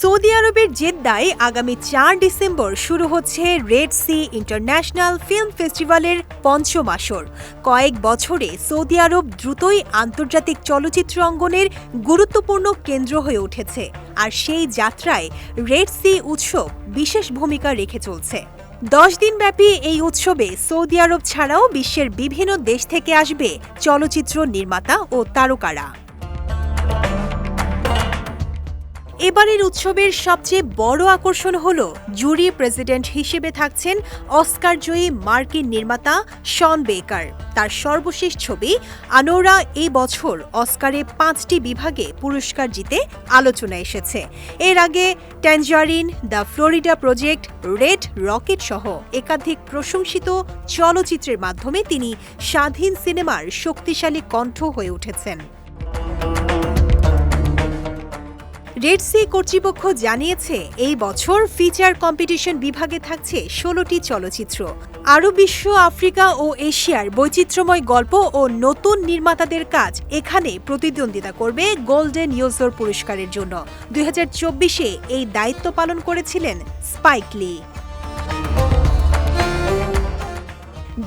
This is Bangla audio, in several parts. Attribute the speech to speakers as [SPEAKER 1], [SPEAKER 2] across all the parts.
[SPEAKER 1] সৌদি আরবের জেদ্দায় আগামী চার ডিসেম্বর শুরু হচ্ছে রেড সি ইন্টারন্যাশনাল ফিল্ম ফেস্টিভ্যালের পঞ্চম আসর। কয়েক বছরে সৌদি আরব দ্রুতই আন্তর্জাতিক চলচ্চিত্র অঙ্গনের গুরুত্বপূর্ণ কেন্দ্র হয়ে উঠেছে, আর সেই যাত্রায় রেড সি উৎসব বিশেষ ভূমিকা রেখে চলছে। দশ দিনব্যাপী এই উৎসবে সৌদি আরব ছাড়াও বিশ্বের বিভিন্ন দেশ থেকে আসবে চলচ্চিত্র নির্মাতা ও তারকারা। এবারের উৎসবের সবচেয়ে বড় আকর্ষণ হল, জুরি প্রেসিডেন্ট হিসেবে থাকছেন অস্কার জয়ী মার্কিন নির্মাতা শন বেকার। তার সর্বশেষ ছবি, আনোরা এই বছর অস্কারে পাঁচটি বিভাগে পুরস্কার জিতে আলোচনা এসেছে। এর আগে tangerine the Florida project, red rocket সহ একাধিক প্রশংসিত চলচ্চিত্রের মাধ্যমে তিনি স্বাধীন সিনেমার শক্তিশালী কণ্ঠ হয়ে উঠেছেন। রেড সি কর্তৃপক্ষ জানিয়েছে, এই বছর ফিচার কম্পিটিশন বিভাগে থাকছে ষোলোটি চলচ্চিত্র। আরও বিশ্ব, আফ্রিকা ও এশিয়ার বৈচিত্র্যময় গল্প ও নতুন নির্মাতাদের কাজ এখানে প্রতিদ্বন্দ্বিতা করবে গোল্ডেন ইউজর পুরস্কারের জন্য। দুই এই দায়িত্ব পালন করেছিলেন স্পাইক লি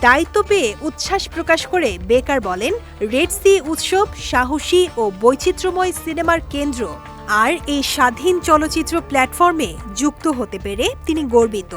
[SPEAKER 1] দায়িত্ব পেয়ে উচ্ছ্বাস প্রকাশ করে বেকার বলেন রেড সি উৎসব সাহসী ও বৈচিত্র্যময় সিনেমার কেন্দ্র। আর এই স্বাধীন চলচ্চিত্র প্ল্যাটফর্মে যুক্ত হতে পেরে তিনি গর্বিত।